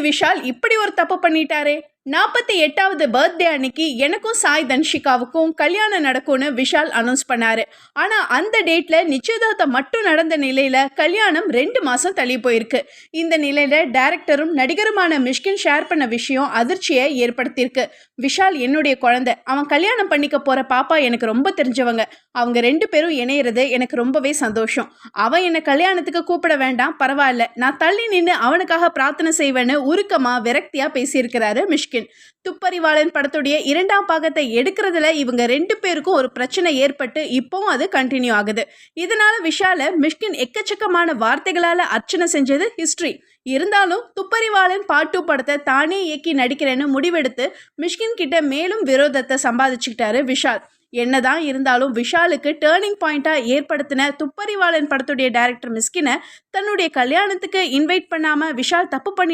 விஷால் இப்படி ஒரு தப்பு பண்ணிட்டாரே? நாற்பத்தி எட்டாவது பர்த்டே அன்னைக்கு எனக்கும் சாய் தன்ஷிகாவுக்கும் கல்யாணம் நடக்கும்னு விஷால் அனௌன்ஸ் பண்ணாரு. ஆனால் அந்த டேட்ல நிச்சயதார்த்தம் மட்டும் நடந்த நிலையில கல்யாணம் ரெண்டு மாசம் தள்ளி போயிருக்கு. இந்த நிலையில டைரக்டரும் நடிகருமான மிஷ்கின் ஷேர் பண்ண விஷயம் அதிர்ச்சியை ஏற்படுத்தியிருக்கு. விஷால் என்னுடைய குழந்தை. அவன் கல்யாணம் பண்ணிக்க போற பாப்பா எனக்கு ரொம்ப தெரிஞ்சவங்க. அவங்க ரெண்டு பேரும் இணையிறது எனக்கு ரொம்பவே சந்தோஷம். அவன் என்னை கல்யாணத்துக்கு கூப்பிட வேண்டாம் பரவாயில்ல. நான் தள்ளி நின்று அவனுக்காக பிரார்த்தனை செய்வேன்னு உருக்கமா விரக்தியா பேசியிருக்கிறாரு மிஷ்கின். துப்பறிவாளன் படத்துடைய இரண்டாம் பாகத்தை எடுக்கிறதுல இவங்க ரெண்டு பேருக்கும் ஒரு பிரச்சனை ஏற்பட்டு இப்போவும் அது கண்டினியூ ஆகுது. இதனால விஷால மிஷ்கின் எக்கச்சக்கமான வார்த்தைகளால அர்ச்சனை செஞ்சது ஹிஸ்டரி இருந்தாலும் துப்பறிவாளன் பாட்டு படத்தை தானே இயக்கி நடிக்கிறேன்னு முடிவெடுத்து மிஷ்கின் கிட்ட மேலும் விரோதத்தை சம்பாதிச்சுக்கிட்டாரு விஷால். என்னதான் இருந்தாலும் விஷாலுக்கு டேர்னிங் பாயிண்ட்டாக ஏற்படுத்தின துப்பறிவாளன் படத்துடைய டைரக்டர் மிஸ்கினை தன்னுடைய கல்யாணத்துக்கு இன்வைட் பண்ணாமல் விஷால் தப்பு பண்ணி